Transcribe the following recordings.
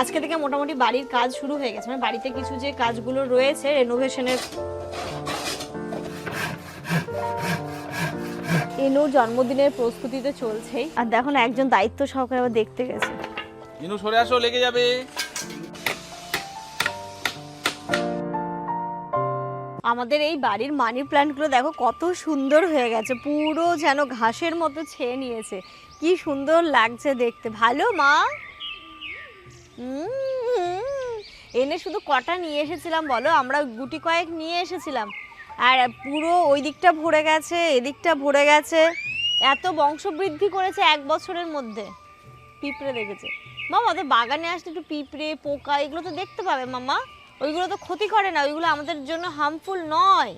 আজকে থেকে মোটামুটি বাড়ির কাজ শুরু হয়ে গেছে। মানে বাড়িতে কিছু যে কাজগুলো রয়েছে রেনোভেশনের এনুর জন্মদিনের প্রস্তুতি তো চলছেই। আর দেখো না একজন দায়িত্ব সহকারে আবার দেখতে গেছে। ইনু সরে আসো লেগে যাবে। আমাদের এই বাড়ির মানি প্ল্যান্টগুলো দেখো কত সুন্দর হয়ে গেছে। পুরো যেন ঘাসের মতো ছেয়ে নিয়েছে। কি সুন্দর লাগছে দেখতে। ভালো মা? এনে শুধু কটা নিয়ে এসেছিলাম বলো? আমরা গুটি কয়েক নিয়ে এসেছিলাম। আর পুরো ওই দিকটা ভরে গেছে, এদিকটা ভরে গেছে। এত বংশবৃদ্ধি করেছে এক বছরের মধ্যে। পিঁপড়ে দেখেছে। মামা, ওদের বাগানে আসলে একটু পিঁপড়ে, পোকা, এগুলো তো দেখতে পাবে মামা। ওইগুলো তো ক্ষতি করে না, ওইগুলো আমাদের জন্য হার্মফুল নয়।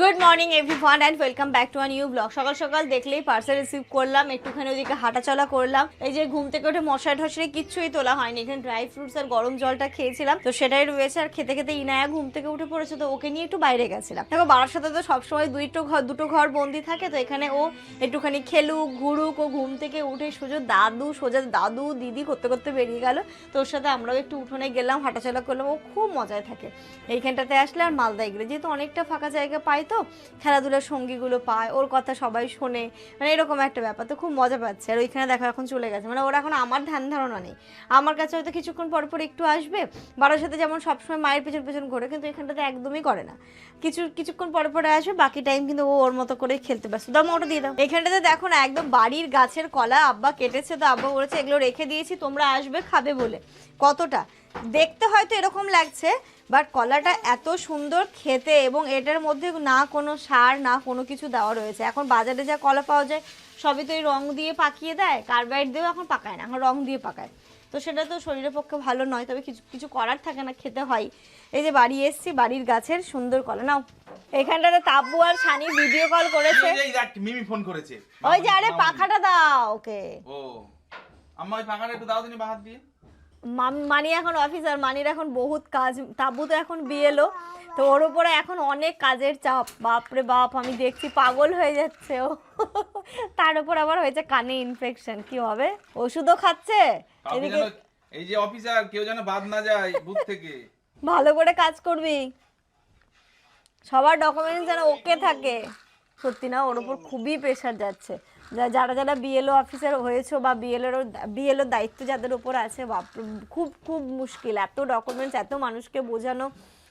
Good morning everyone and welcome back to a new blog সকাল সকাল দেখলেই পার্সেল রিসিভ করলাম, একটুখানি ওদিকে হাঁটাচলা করলাম। এই যে ঘুম থেকে উঠে মশাই ঠসরে কিচ্ছুই তোলা হয়নি। এখানে ড্রাই ফ্রুটস আর গরম জলটা খেয়েছিলাম, তো সেটাই রয়েছে। আর খেতে খেতে ইনায়া ঘুম থেকে উঠে পড়েছে, তো ওকে নিয়ে একটু বাইরে গেছিলাম। দেখো, বাবার সাথে তো সবসময় দুইটো ঘর, দুটো ঘর বন্দি থাকে, তো এখানে ও একটুখানি খেলুক, ঘুরুক, ও ঘুম থেকে উঠে সোজা দাদু সোজা দাদু, দিদি করতে করতে বেরিয়ে গেল। তো ওর সাথে আমরাও একটু উঠোনে গেলাম, হাঁটাচলা করলাম, ও খুব মজায় থাকে। এইখানটাতে আসলে আর মালদা এগুলো। যেহেতু অনেকটা ফাঁকা জায়গা পায় তো, খেলাধুলার সঙ্গীগুলো পায়, ওর কথা সবাই শোনে মানে এরকম একটা ব্যাপার। তো খুব মজা পাচ্ছে। আর ওইখানে দেখো এখন চলে গেছে। মানে ওরা এখন আমার ধ্যান ধারণা নেই। আমার কাছে হয়তো কিছুক্ষণ পর পর একটু আসবে। বাবার সাথে যেমন সবসময় মায়ের পেছন পেছন ঘোরে, কিন্তু এখানটাতে একদমই করে না। কিছু, কিছুক্ষণ পরে পরে আসবে, বাকি টাইম কিন্তু ও ওর মতো করে খেলতে ব্যস্ত। দাম ওটা দিয়ে দাও। এখানটাতে দেখো না, একদম বাড়ির গাছের কলা, আব্বা কেটেছে তো, আব্বা বলেছে, এগুলো রেখে দিয়েছি, তোমরা আসবে, খাবে বলে। কতটা? দেখতে হয়তো এরকম লাগছে বাট কলাটা এত সুন্দর খেতে এবং এটার মধ্যে না কোনো সার না কোনো কিছু দেওয়া রয়েছে। এখন বাজারে যা কলা পাওয়া যায় সবই তো এই রং দিয়ে পাকিয়ে দেয় কার্বাইড দিয়েও এখন পাকায় না এখন রং দিয়ে পাকায়। তো সেটা তো শরীরের পক্ষে ভালো নয় তবে কিছু কিছু করার থাকে না খেতে হয়। এই যে বাড়ি এসছি বাড়ির গাছের সুন্দর কলা। নাও এখানটাতে তাব্বু আর সানি ভিডিও কল করেছে। মিমি ফোন করেছে। ওই যে আরে পাখাটা দাও ওকে। ও আম্মা ওই পাখাটা একটু দাও দিনি বাহাত দিয়ে। মানি এখন অফিসার মানির এখন বহুত কাজ তাবু তো এখন বিয়েলো তো ওর উপরে এখন অনেক কাজের চাপ। বাপরে বাপ আমি দেখছি পাগল হয়ে যাচ্ছে ও। তার উপর আবার হয়েছে কানে ইনফেকশন কি হবে? ওষুধও খাচ্ছে? এদিকে এই যে অফিসার কেউ যেন বাদ না যায় বুথ থেকে। ভালো করে কাজ করবি। সবার ডকুমেন্টস যেন ওকে থাকে। সত্যি না ওর উপর খুবই প্রেশার যাচ্ছে। যারা যারা বিএলও অফিসার হয়েছো বা বিএলওর বিএলওর দায়িত্ব যাদের উপর আছে বাপ খুব খুব মুশকিল। এত ডকুমেন্টস এত মানুষকে বোঝানো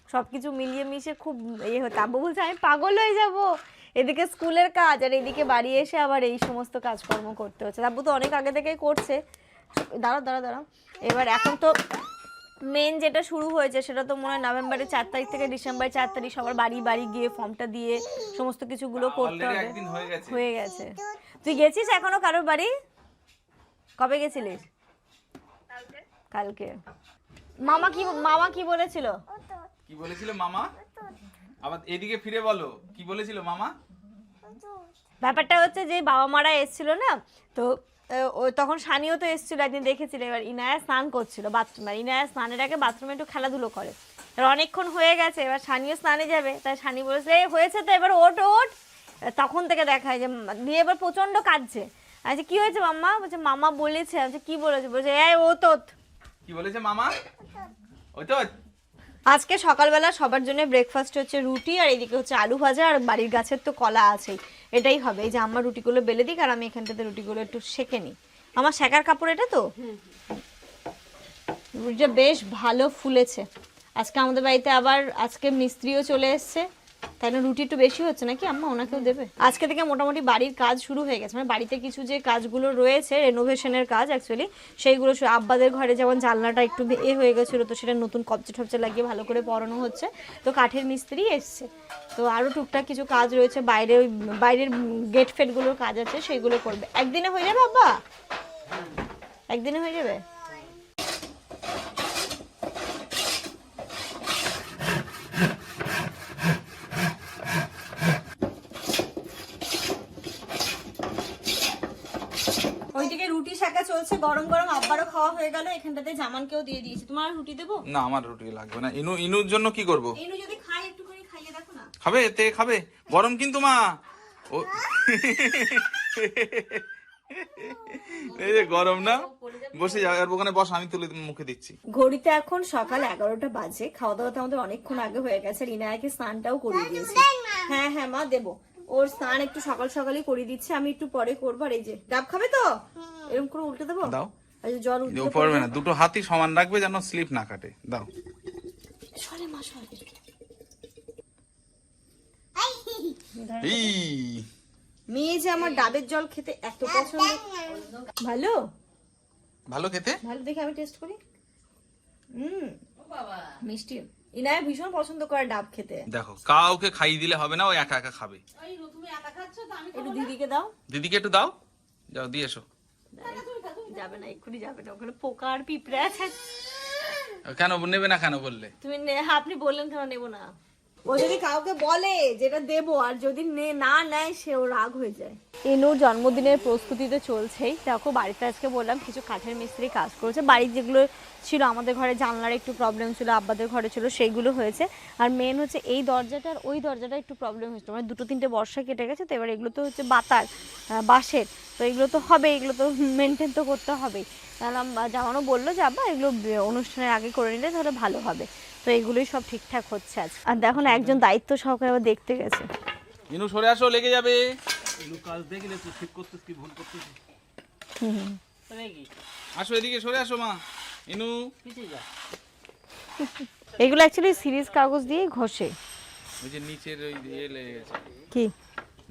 সব কিছু মিলিয়ে মিশে খুব ইয়ে হতো আব্বু বলছে আমি পাগল হয়ে যাব। এদিকে স্কুলের কাজ আর এদিকে বাড়ি এসে আবার এই সমস্ত কাজকর্ম করতে হচ্ছে। আব্বু তো অনেক আগে থেকেই করছে। দাঁড়াও দাঁড়াও দাঁড়াও। এবার এখন তো মেন যেটা শুরু হয়েছে সেটা তো মনে হয় নভেম্বরের চার তারিখ থেকে ডিসেম্বরের চার তারিখ সবার বাড়ি বাড়ি গিয়ে ফর্মটা দিয়ে সমস্ত কিছুগুলো করতে হবে। হয়ে গেছে। তুই গেছিস এখনও কারোর বাড়ি? কবে গেছিলিস? কালকে। মামা কি মামা কি বলেছিল? কি বলেছিল মামা? আবার এদিকে ফিরে বলো কি বলেছিল মামা? ব্যাপারটা হচ্ছে যে বাবা মারা এসেছিল না তো ও তখন সানিও তো এসেছিল একদিন দেখেছিল এবার ইনায়া স্নান করছিল বাথরুমে ইনায়া স্নানের আগে বাথরুমে একটু খেলাধুলো করে। এবার অনেকক্ষণ হয়ে গেছে এবার সানিও স্নানে যাবে তাই সানি বলেছে এই হয়েছে তো এবার ওট ওট তখন থেকে দেখায় যে দিয়ে এবার প্রচণ্ড কাঁদছে। আচ্ছা কি হয়েছে মাম্মা? বলছে মামা বলেছে। আচ্ছা কি বলেছে? বলছে এই ও তো কি বলেছে মামা? ওই তো আজকে সকালবেলা সবার জন্য ব্রেকফাস্ট হচ্ছে রুটি আর এদিকে হচ্ছে আলু ভাজা আর বাড়ির গাছের তো কলা আছেই। এটাই হবে। এই যে আমার রুটিগুলো বেলে দিক আর আমি এখানটাতে রুটিগুলো একটু সেঁকে নিই। আমার শেখার কাপড় এটা তো? রুটিটা বেশ ভালো ফুলেছে। আজকে আমাদের বাড়িতে আবার আজকে মিস্ত্রিও চলে এসছে। তাই না? রুটি একটু বেশি হচ্ছে নাকি? আম্মা ওনাকেও দেবে। আজকে থেকে মোটামুটি বাড়ির কাজ শুরু হয়ে গেছে। মানে বাড়িতে কিছু যে কাজগুলো রয়েছে রেনোভেশনের কাজ অ্যাকচুয়ালি সেইগুলো আব্বাদের ঘরে যেমন জানলাটা একটু এ হয়ে গেছিল, তো সেটা নতুন কবচে টবচে লাগিয়ে ভালো করে পরানো হচ্ছে। তো কাঠের মিস্ত্রি এসছে। তো আরও টুকটাক কিছু কাজ রয়েছে। বাইরে ওই বাইরের গেট ফেটগুলোর কাজ আছে, সেইগুলো করবে। একদিনে হয়ে যাবে আব্বা? একদিনে হয়ে যাবে ওইদিকে রুটি শাকা চলছে গরম গরম আব্বারও খাওয়া হয়ে গেল এখানটাতে জামানকেও দিয়ে দিয়েছি। তোমার রুটি দেবো? না আমার রুটি লাগবে না। ইনু ইনুর জন্য কি করব? এনু যদি খাই একটুখানি খাইয়ে দেখো না। খাবে তে খাবে। গরম কিন্তু মা। ও। এই যে গরম না? বসে যাও আর ওখানে বস আমি তুলে মুখে দিচ্ছি। ঘড়িতে এখন সকাল এগারোটা বাজে। খাওয়া দাওয়া তো আমাদের অনেকক্ষণ আগে হয়ে গেছে। স্নানটাও করিয়ে দিয়েছি। হ্যাঁ হ্যাঁ মা দেবো। ওর স্নান একটু সকাল সকালই করিয়ে দিচ্ছে। আমি একটু পরে করব। আর এই যে ডাব খাবে তো? এরকম করে উল্টে দেবো? দাও। জল যে উল্টে ও পড়বে না দুটো হাতই সমান রাখবে যেন স্লিপ না কাটে। দাও। সরে মা সরে মেয়ে যে আমার ডাবের জল খেতে এত পছন্দ। ভালো? ভালো খেতে? ভালো দেখে আমি টেস্ট করি। হুম মিষ্টি। ইনায়া ভীষণ পছন্দ করে ডাব খেতে। দেখো কাউকে খাইয়ে দিলে হবে না ও একা একা খাবে। একটু দিদিকে দাও। দিদিকে একটু দাও। যাও দিয়ে এসো। যাবে না এক্ষুনি যাবে না ওখানে পোকা আর পিঁপড়ে আছে। কেন নেবে না কেন বললে? তুমি নে- হ্যাঁ, আপনি বললেন কেন নেব না? ও যদি কাউকে বলে যেটা দেবো আর যদি নে- না নেয় সেও রাগ হয়ে যায়। এনুর জন্মদিনের প্রস্তুতিতে চলছেই। দেখো, বাড়িতে আজকে বললাম কিছু কাঠের মিস্ত্রি কাজ করেছে। বাড়ির যেগুলো ছিল, আমাদের ঘরে জানলার একটু প্রবলেম ছিল, আব্বাদের ঘরে ছিল, সেইগুলো হয়েছে। আর মেন হচ্ছে এই দরজাটা আর ওই দরজাটা একটু প্রবলেম হয়েছিল। মানে দুটো তিনটে বর্ষা কেটে গেছে, তো এবার এগুলো তো হচ্ছে বাতার বাঁশের। তো এগুলো তো হবে, এগুলো তো মেনটেন তো করতে হবেই। তাহলে জামানো বলল যে, আব্বা, এগুলো অনুষ্ঠানের আগে করে নিলে তাহলে ভালো হবে। তো এগুলোই সব ঠিকঠাক হচ্ছে আজ। আর দেখো না, একজন দায়িত্ব সহকারে আবার দেখতে গেছে। আসো, লেগে যাবে। আসো এদিকে সরে আসো মা। ইনু। এগুলো অ্যাকচুয়ালি সিরিজ কাগজ দিয়ে ঘষে। ওই যে নিচের ওই ইয়ে লেগে গেছে। কি?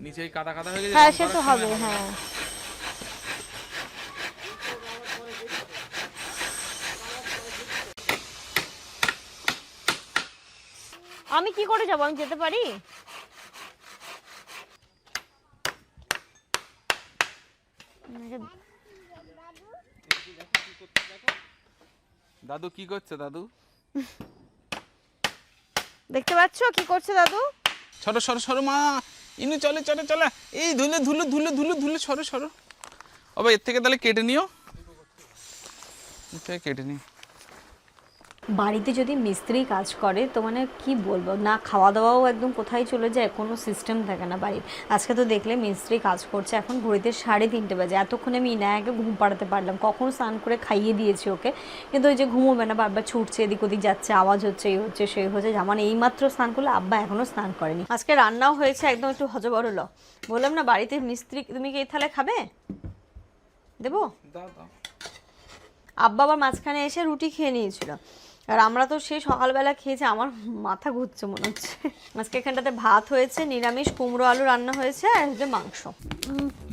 নিচে ওই হয়ে গেছে হ্যাঁ সে তো হবে হ্যাঁ। আমি কি করে যাব? আমি যেতে পারি? দাদু কি করছে দাদু? দেখতে পাচ্ছ? কি করছে দাদু? সরো সরো সরো মা। ইনু চলে চলে চলে। এই ধুলে ধুলে ধুলে ধুলে ধুলে সরো সরো। ওবা এর থেকে তাহলে কেটে নিও। কেটে নিও বাড়িতে যদি মিস্ত্রি কাজ করে তো মানে কি বলব? না খাওয়া দাওয়াও একদম কোথায় চলে যায়? কোনো সিস্টেম থাকে না বাড়ির। আজকে তো দেখলে মিস্ত্রি কাজ করছে এখন ঘড়িতে সাড়ে তিনটে বাজে। এতক্ষণে আমি ইনায়াকে ঘুম পাড়াতে পারলাম। কখন স্নান করে খাইয়ে দিয়েছি ওকে। কিন্তু ওই যে ঘুমোবে না বারবার ছুটছে এদিক ওদিক যাচ্ছে আওয়াজ হচ্ছে এই হচ্ছে সেই হচ্ছে। যেমন এইমাত্র স্নান করলে আব্বা এখনও স্নান করেনি। আজকে রান্নাও হয়েছে একদম একটু হজবরল। বললাম না বাড়িতে মিস্ত্রি তুমি কি এই থালে খাবে? দেবো? আব্বা আবার মাঝখানে এসে রুটি খেয়ে নিয়েছিল। আর আমরা তো সেই সকালবেলা খেয়েছি আমার মাথা ঘুরছে মনে হচ্ছে। আজকে এখানটাতে ভাত হয়েছে নিরামিষ কুমড়ো আলু রান্না হয়েছে আর হচ্ছে মাংস।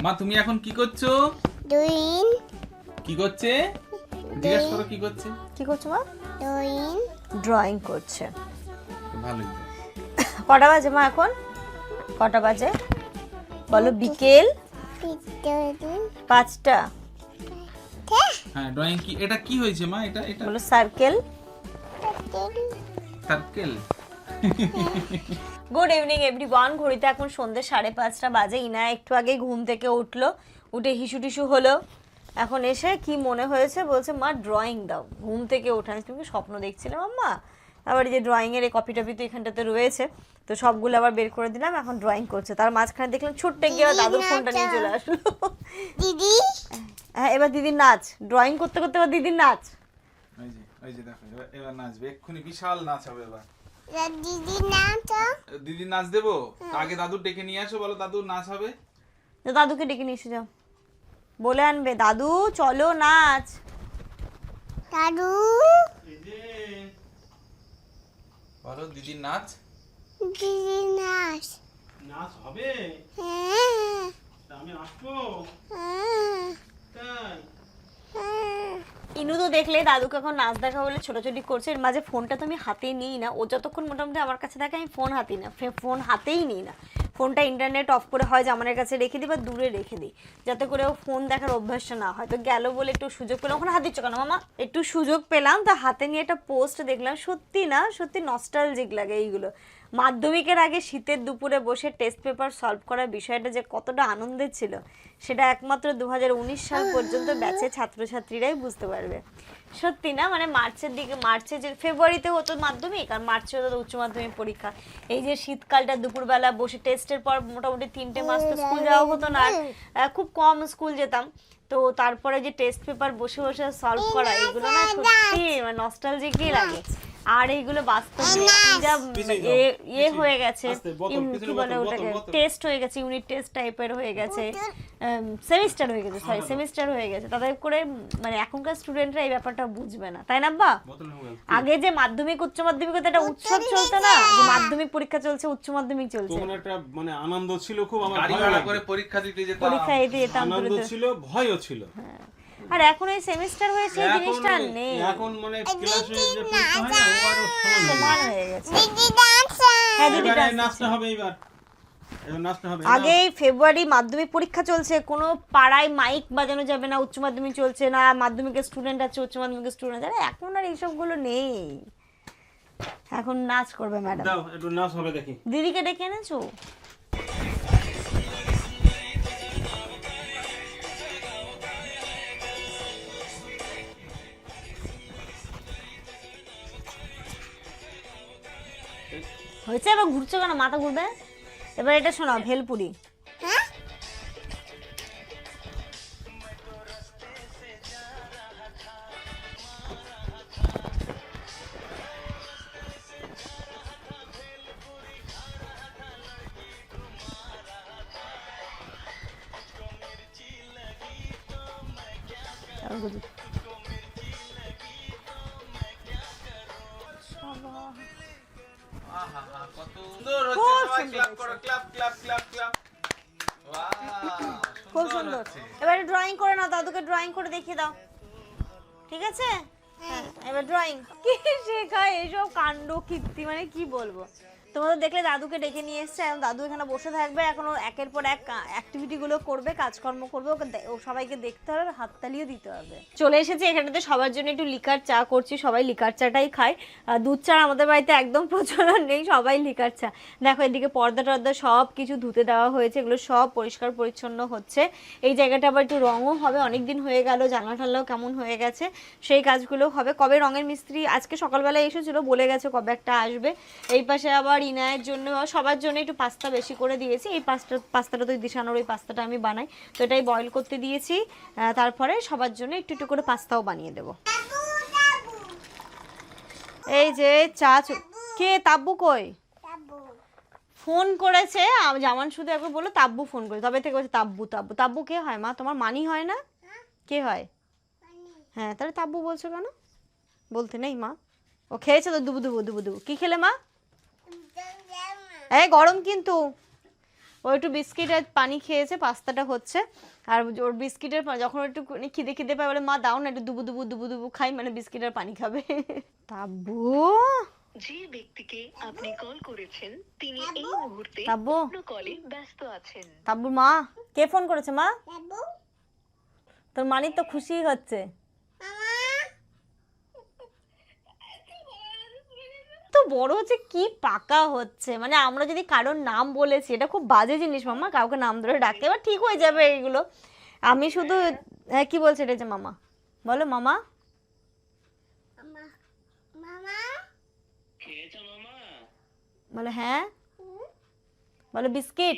মা তুমি এখন কি করছ? দুইন। কি করছে? জিজ্ঞেস করো কি করছে। কি করছ মা? দুইন। ড্রয়িং করছে। ভালোই কটা বাজে মা এখন? কটা বাজে? বলো বিকেল। পাঁচটা। হ্যাঁ ড্রয়িং কি এটা কি হয়েছে মা? এটা এটা বলো circle circle good evening everyone ঘড়িতে এখন সন্ধ্যে সাড়ে পাঁচটা বাজে। ইনা একটু আগে ঘুম থেকে উঠল। উঠে হিসু টিসু হলো। এখন এসে কি মনে হয়েছে? বলছে মা ড্রয়িং দাও। ঘুম থেকে ওঠা আমি তুমি স্বপ্ন দেখছিলে মাম্মা? আবার এই যে ড্রয়িংয়ের এই কপি টপি তো এখানটাতে রয়েছে। তো সবগুলো আবার বের করে দিলাম এখন ড্রয়িং করছে। তার মাঝখানে দেখলাম ছুট্টে গিয়ে দাদুর ফোনটা নিয়ে চলে আসলো। দিদি? হ্যাঁ এবার দিদির নাচ। ড্রয়িং করতে করতে এবার দিদির নাচ। ওই যে দেখো এবার এবার নাচবে। এক্ষুনি বিশাল নাচ হবে এবার। দিদি তো? দিদি নাচ দেবো? আগে দাদু ডেকে নিয়ে আসো বলো দাদু নাচ হবে? দাদুকে ডেকে নিয়ে এসে যাও। বলে আনবে দাদু চলো নাচ। দাদু? বলো দিদির নাচ? দিদি নাচ। নাচ হবে? হ্যাঁ। আমি আসব। হ্যাঁ। তাই। হ্যাঁ ইনু তো দেখলে দাদুকে এখন নাচ দেখা বলে ছোটাছুটি করছে। এর মাঝে ফোনটা তো আমি হাতে নিই না। ও যতক্ষণ মোটামুটি আমার কাছে থাকে, আমি ফোন হাতি না ফোন হাতেই নিই না। ফোনটা ইন্টারনেট অফ করে হয় যে আমার কাছে রেখে দিই বা দূরে রেখে দিই, যাতে করে ও ফোন দেখার অভ্যাসটা না হয়। তো গেল বলে একটু সুযোগ পেলাম। ওখানে হাত কেন মামা? একটু সুযোগ পেলাম। তা হাতে নিয়ে একটা পোস্ট দেখলাম। সত্যি না, সত্যি নস্টালজিক লাগে এইগুলো। মাধ্যমিকের আগে শীতের দুপুরে বসে টেস্ট পেপার সলভ করার বিষয়টা যে কতটা আনন্দের ছিল, সেটা একমাত্র দু হাজার উনিশ সাল পর্যন্ত ব্যাচে ছাত্রছাত্রীরাই বুঝতে পারবে। সত্যি না? মানে মার্চের দিকে, মার্চে যে ফেব্রুয়ারিতে হতো মাধ্যমিক আর মার্চে হতো উচ্চ মাধ্যমিক পরীক্ষা। এই যে শীতকালটা দুপুরবেলা বসে টেস্টের পর মোটামুটি তিনটে মাস তো স্কুল যাওয়া হতো না খুব কম স্কুল যেতাম। তো তারপরে যে টেস্ট পেপার বসে বসে সলভ করা, এগুলো না সত্যি মানে নস্টালজিকই লাগে। আর এইগুলো বাস্তব ইয়ে হয়ে গেছে। কি বলে ওটাকে। টেস্ট হয়ে গেছে ইউনিট টেস্ট টাইপের হয়ে গেছে। সেমিস্টার হয়ে গেছে সরি সেমিস্টার হয়ে গেছে। তাদের করে মানে এখনকার স্টুডেন্টরা এই ব্যাপারটা বুঝবে না। তাই না বা হয়ে। আগে যে মাধ্যমিক উচ্চ মাধ্যমিক একটা উৎসব চলতো না? যে মাধ্যমিক পরীক্ষা চলছে উচ্চ মাধ্যমিক চলছে। তখন একটা মানে আনন্দ ছিল খুব আমার গাড়ি ভাড়া করে পরীক্ষা দিতে যেতাম। পরীক্ষা দিতে যেতাম আনন্দ। ছিল ভয়ও ছিল। আর এখন এই সেমিস্টার হয়েছে এই জিনিসটা নেই। এখন মানে ক্লাসে যে পরীক্ষা হয় না ও সমান হয়ে গেছে। দিদি ডান্সা হ্যাঁ দিদি নাচতে হবে এবার এবার নাচতে হবে। আগে এই ফেব্রুয়ারি মাধ্যমিক পরীক্ষা চলছে কোনো পাড়ায় মাইক বাজানো যাবে না উচ্চ মাধ্যমিক চলছে না মাধ্যমিকের স্টুডেন্ট আছে উচ্চ মাধ্যমিকের স্টুডেন্ট আছে। এখন আর এইসবগুলো নেই। এখন নাচ করবে ম্যাডাম দাও একটু নাচ হবে দেখি। দিদিকে ডেকে এনেছো? হয়েছে এবার ঘুরছো কেন? মাথা ঘুরবে? এবার এটা শোনাও ভেলপুরি। বুঝি। আহা, দেখিয়ে দাও। ঠিক আছে? হ্যাঁ। এবার ড্রয়িং কি শেখায় এইসব কাণ্ড কীর্তি? মানে কি বলব? তোমাদের দেখলে দাদুকে ডেকে নিয়ে এসছে, এখন দাদু এখানে বসে থাকবে, এখন ও একের পর এক অ্যাক্টিভিটি গুলো করবে, কাজকর্ম করবে, ওকে ও সবাইকে দেখতে হবে হাততালিও দিতে হবে। চলে এসেছি এখানেতে, সবার জন্য একটু লিকার চা করছি, সবাই লিকার চাটাই খায়। দুধ চা আমাদের বাড়িতে একদম প্রচলন নেই, সবাই লিকার চা। দেখো, এদিকে পর্দা টর্দা সব কিছু ধুতে দেওয়া হয়েছে, এগুলো সব পরিষ্কার পরিচ্ছন্ন হচ্ছে। এই জায়গাটা আবার একটু রঙও হবে অনেক দিন হয়ে গেল, জানলা টানলাও কেমন হয়ে গেছে, সেই কাজগুলো হবে। কবে রঙের মিস্ত্রি আজকে সকালবেলা এসেছিল, বলে গেছে কবে একটা আসবে। এই পাশে আবার ইনায়ের জন্য, সবার জন্য একটু পাস্তা বেশি করে দিয়েছি। এই পাস্তা, পাস্তাটা তো দিশানোর ওই পাস্তাটা আমি বানাই। তো এটাই বয়েল করতে দিয়েছি। তারপরে সবার জন্য একটু একটু করে পাস্তাও বানিয়ে দেবো। এই যে চা কে? তাব্বু কই? ফোন করেছে জামান শুধু একবার বলল, তাব্বু ফোন করে তবে থেকে বলছে, তাব্বু তাব্বু। তাব্বু কে হয়, মা? তোমার মানি হয় না? কে হয়? হ্যাঁ তাহলে তাব্বু বলছো কেন? বলতে নেই, মা। ও খেয়েছে তো, দুবু দুবু দুবু দুবু। কি খেলে, মা? এই গরম কিন্তু। ও একটু বিস্কিট আর পানি খেয়েছে পাস্তাটা হচ্ছে। আর ওর বিস্কিটের যখন একটু খিদে খিদে পায় বলে মা দাও না একটু দুবু দুবু দুবু দুবু খাই মানে বিস্কিট আর পানি খাবে। তাব্বু? যে ব্যক্তিকে আপনি কল করেছেন তিনি এই মুহূর্তে অন্য কলে ব্যস্ত আছেন। তাব্বুর মা কে ফোন করেছে মা? তাবু তোর মানির তো খুশি হচ্ছে। বড় হচ্ছে কি পাকা হচ্ছে? মানে আমরা যদি কারোর নাম বলেছি এটা খুব বাজে জিনিস মামা কাউকে নাম ধরে ডাকতে এবার ঠিক হয়ে যাবে এইগুলো আমি শুধু হ্যাঁ। কি বলছে এটা যে মামা? বলো মামা। মামা? মামা? বলো হ্যাঁ। বলো বিস্কিট।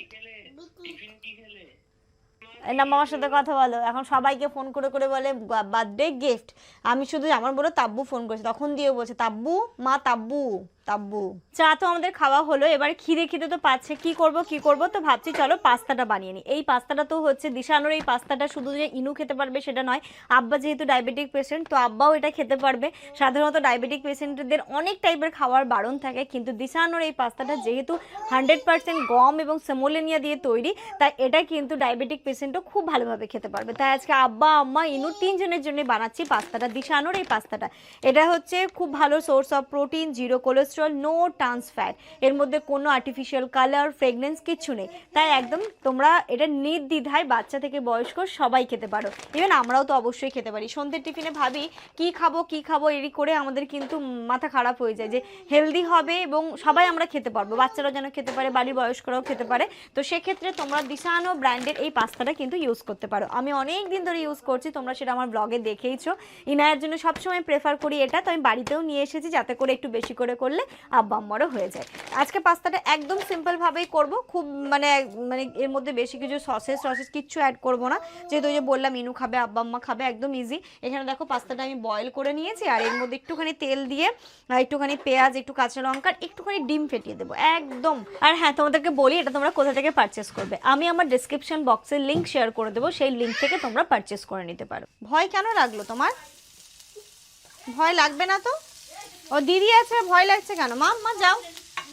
না মামার সাথে কথা বলো। এখন সবাইকে ফোন করে করে বলে বার্থডে গিফট। আমি শুধু আমার বলো তাব্বু ফোন করেছে। তখন দিয়ে বলছে তাব্বু মা তাব্বু। তাব্বু। চা তো আমাদের খাওয়া হলো, এবার খিদে খিদে তো পাচ্ছে, কি করব কি করব? তো ভাবছি চলো পাস্তাটা বানিয়ে নিই। এই পাস্তাটা তো হচ্ছে দিশানোর এই পাস্তাটা শুধু যে ইনু খেতে পারবে সেটা নয়, আব্বা যেহেতু ডায়াবেটিক পেশেন্ট তো আব্বাও এটা খেতে পারবে। সাধারণত ডায়াবেটিক পেশেন্টদের অনেক টাইপের খাওয়ার বারণ থাকে, কিন্তু দিশানোর এই পাস্তাটা যেহেতু হান্ড্রেড পার্সেন্ট গম এবং সেমোলেনিয়া দিয়ে তৈরি, তাই এটা কিন্তু ডায়াবেটিক পেশেন্টও খুব ভালোভাবে খেতে পারবে। তাই আজকে আব্বা, আম্মা, ইনু তিনজনের জন্য বানাচ্ছি পাস্তাটা দিশানোর এই পাস্তাটা। এটা হচ্ছে খুব ভালো source of protein zero cholesterol natural no trans fat এর মধ্যে কোনো আর্টিফিশিয়াল কালার ফ্রেগনেন্স কিচ্ছু নেই। তাই একদম তোমরা এটা নির্দ্বিধায় বাচ্চা থেকে বয়স্ক সবাই খেতে পারো। ইভেন আমরাও তো অবশ্যই খেতে পারি। সন্ধ্যের টিফিনে ভাবি, কি খাব কি খাব, এরই করে আমাদের কিন্তু মাথা খারাপ হয়ে যায় যে হেলদি হবে এবং সবাই আমরা খেতে পারব। বাচ্চারাও যেন খেতে পারে বাড়ির বয়স্করাও খেতে পারে। তো সেক্ষেত্রে তোমরা দিশানো ব্র্যান্ডের এই পাস্তাটা কিন্তু ইউজ করতে পারো। আমি অনেক দিন ধরে ইউজ করছি, তোমরা সেটা আমার ব্লগে দেখেইছো। ইনায়ের জন্য সবসময় প্রেফার করি এটা। তো আমি বাড়িতেও নিয়ে এসেছি, যাতে করে একটু বেশি করে করলে আব্বা আম্মারও হয়ে যায়। আজকে পাস্তাটা একদম সিম্পলভাবেই করব। খুব মানে মানে এর মধ্যে বেশি কিছু সসেস সসেস কিচ্ছু অ্যাড করব না। যেহেতু যে বললাম, ইনু খাবে, আব্বা আম্মা খাবে, একদম ইজি এখানে দেখো পাস্তাটা আমি বয়েল করে নিয়েছি, আর এর মধ্যে একটুখানি তেল দিয়ে একটুখানি পেঁয়াজ, একটু কাঁচা লঙ্কা একটুখানি ডিম ফেটিয়ে দেবো, একদম। আর হ্যাঁ তোমাদেরকে বলি, এটা তোমরা কোথা থেকে পারচেস করবে? আমি আমার ডিসক্রিপশন বক্সের লিঙ্ক শেয়ার করে দেবো, সেই লিঙ্ক থেকে তোমরা পারচেস করে নিতে পারো। ভয় কেন লাগল তোমার? ভয় লাগবে না তো? ও, দিদি আছে, ভয় লাগছে কেন? মা মা, যাও।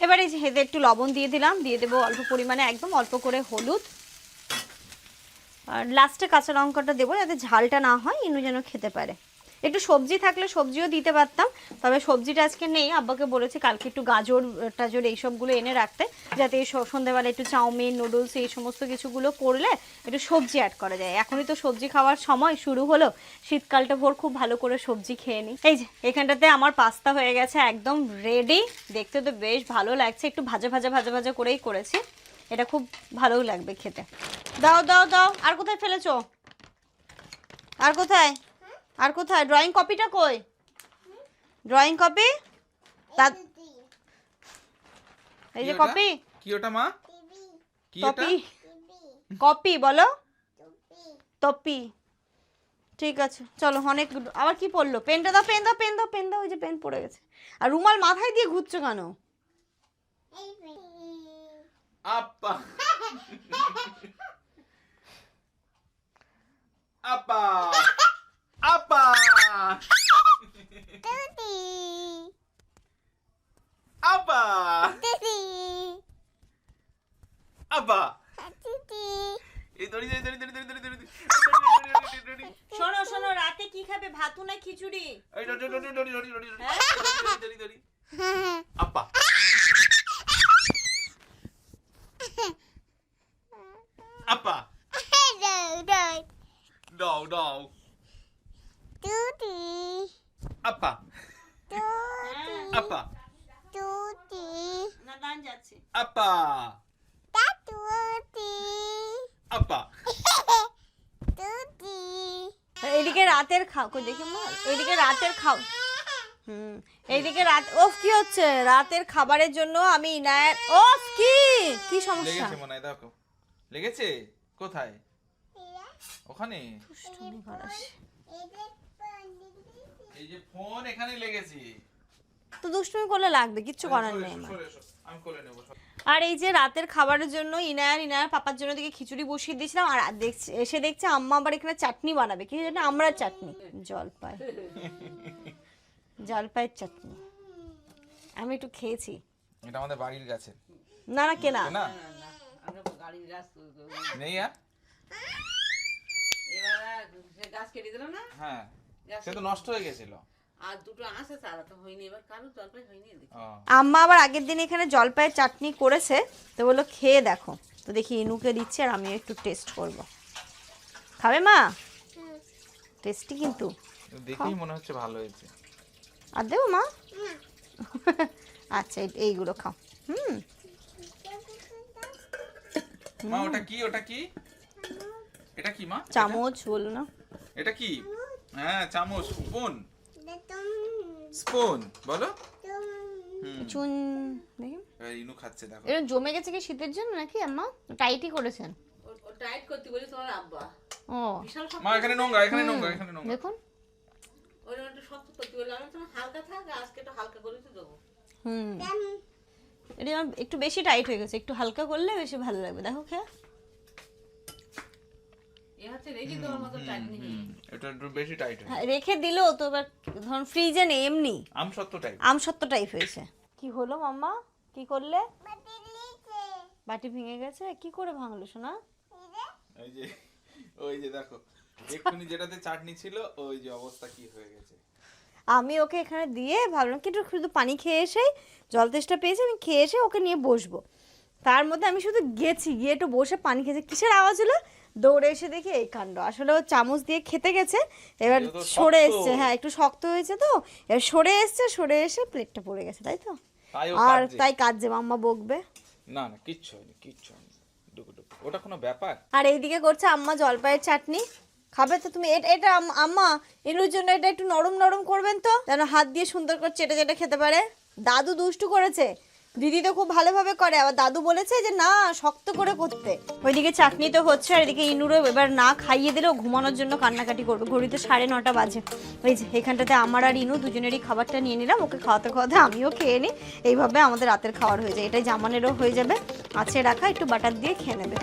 এবারে হেদে একটু লবণ দিয়ে দিলাম, দিয়ে দেবো অল্প পরিমাণে, একদম অল্প করে হলুদ। আর লাস্টে কাঁচা লঙ্কাটা দেবো, যাতে ঝালটা না হয়, ইনু যেন খেতে পারে। একটু সবজি থাকলে সবজিও দিতে পারতাম, তবে সবজিটা আজকে নেই। আব্বাকে বলেছি কালকে একটু গাজর টাজর এইসবগুলো এনে রাখতে, যাতে এই সন্ধ্যেবেলা একটু চাউমিন, নুডলস এই সমস্ত কিছুগুলো করলে একটু সবজি অ্যাড করা যায়। এখনই তো সবজি খাওয়ার সময় শুরু হলো। শীতকালটা ভোর খুব ভালো করে সবজি খেয়ে নিই এই যে, এখানটাতে আমার পাস্তা হয়ে গেছে একদম রেডি দেখতে তো বেশ ভালো লাগছে। একটু ভাজা ভাজা ভাজা ভাজা করেই করেছি। এটা খুব ভালোও লাগবে খেতে। দাও দাও দাও। আর কোথায় ফেলেছো? আর কোথায়? আর কোথায়? ড্রয়িং কপিটা কই? ড্রয়িং কপি তা এই যে কপি কি ওটা মা? কি এটা? কপি কপি বলো? টপি ঠিক আছে চলো অনেক আবার কি পড়ল? পেনটা দাও পেন দাও পেন দাও পেন দাও ওই যে পেন পড়ে গেছে। আর রুমাল মাথায় দিয়ে ঘুরছো কেন? আপা। আপা। টুটি এইদিকে রাতের খাও কই দেখি মা। এইদিকে রাতের খাও। হুম এইদিকে রাত ওফ কি হচ্ছে? রাতের খাবারের জন্য আমি ইনায়ের ওফ কি? কি সমস্যা? লেগেছে মনে হয় দেখো। লেগেছে? কোথায়? ওখানে? দুষ্টুমি করাস। এই যে ফোন এখানে লেগেছে। তো দুষ্টুমি করলে লাগবে কিচ্ছু করার নেই আমার। আর এই যে রাতের খাবারের জন্য ইনায়ার ইনায়ার পাপার জন্য দিকে খিচুড়ি বসিয়ে দিয়েছিলাম আর দেখছি এসে দেখছে আম্মা আবার এখানে চাটনি বানাবে। কি জানি আমরা চাটনি। জলপাই। জলপাইয়ের চাটনি। আমি একটু খেয়েছি। এটা আমাদের বাড়ির গাছে। না না কেনা। না আমরা গাড়ির গাছ নেই আর? এবার সে গাছ কেটে দিল না? হ্যাঁ। সে তো নষ্ট হয়ে গেছিল। আম্মা আবার আগের দিন এখানে জলপাইয়ের চাটনি করেছে তো বলল খেয়ে দেখো। তো দেখি ইনুকে দিচ্ছে আর আমিও একটু টেস্ট করব। খাবে মা? টেস্টি কিন্তু। দেখেই মনে হচ্ছে ভালো হয়েছে। আর দেবো মা? আচ্ছা এই- এইগুলো খাও। হুম। মা ওটা কি ওটা কি? এটা কি মা? চামচ বলো না। এটা কি? হ্যাঁ চামচ তুম স্পুন বলো। চুন দেখি। ইনু খাচ্ছে দেখো। এরকম জমে গেছে কি শীতের জন্য নাকি আম্মা? টাইটই করেছেন। টাইট করতে বলি তোমার আব্বা। ও। মা এখানে নোংরা এখানে নোংরা এখানে নোংরা। দেখুন। ওই একটু শক্ত করতে বলি আমি তোমার হালকা থাক আজকে একটু হালকা করে তো দেবো। হুম। এটা একটু বেশি টাইট হয়ে গেছে একটু হালকা করলে বেশি ভালো লাগবে। দেখো খেয়া এ হচ্ছে রেখে দেওয়ার মতো টাইট নেই হুম, এটা একটু বেশি টাইট হ্যাঁ, রেখে দিলেও তো এবার ধরুন ফ্রিজে নেই এমনি। টাইপ আমসত্ব টাইপ হয়েছে। কি হলো মাম্মা? কি করলে? বাটি ভেঙে গেছে। কি করে ভাঙলো শোনা এই যে ওই যে দেখো এক্ষুনি যেটাতে চাটনি ছিল ওই যে অবস্থা কি হয়ে গেছে। আমি ওকে এখানে দিয়ে ভাবলাম কি একটু শুধু পানি খেয়ে এসেই জল তেষ্টা পেয়েছি আমি খেয়ে এসে ওকে নিয়ে বসবো। তার মধ্যে আমি শুধু গেছি গিয়ে একটু বসে পানি খেয়েছি। কিসের আওয়াজ হলো? দৌড়ে এসে দেখি এই কাণ্ড। আসলে ও চামচ দিয়ে খেতে গেছে এবার সরে। এসছে। হ্যাঁ একটু শক্ত হয়েছে তো। এবার সরে এসছে সরে এসে প্লেটটা পড়ে গেছে তাই তো? আর। তাই কাঁদছে মাম্মা বকবে। না না কিচ্ছু হয়নি কিচ্ছু হয়নি। ওটা কোনো ব্যাপার? আর এইদিকে করছে আম্মা জলপাইয়ের চাটনি। খাবে তো তুমি। এটা এটা আম- আম্মা এনুর জন্য এটা একটু নরম নরম করবেন তো যেন হাত দিয়ে সুন্দর করে চেটে চেটে খেতে পারে। দাদু দুষ্টু করেছে। দিদি তো খুব ভালোভাবে করে, আবার দাদু বলেছে যে না, শক্ত করে করতে। ওইদিকে চাটনি তো হচ্ছে, আর এদিকে ইনুরও এবার না খাইয়ে দিলেও ঘুমানোর জন্য কান্নাকাটি করবে। ঘড়িতে সাড়ে নটা বাজে। ওই যে, এখানটাতে আমার আর ইনু দুজনেরই খাবারটা নিয়ে নিলাম, ওকে খাওয়াতে খাওয়াতে আমিও খেয়ে নিই। এইভাবে আমাদের রাতের খাওয়ার হয়ে যায়। এটাই জামানেরও হয়ে যাবে। আছে রাখা, একটু বাটার দিয়ে খেয়ে নেবে।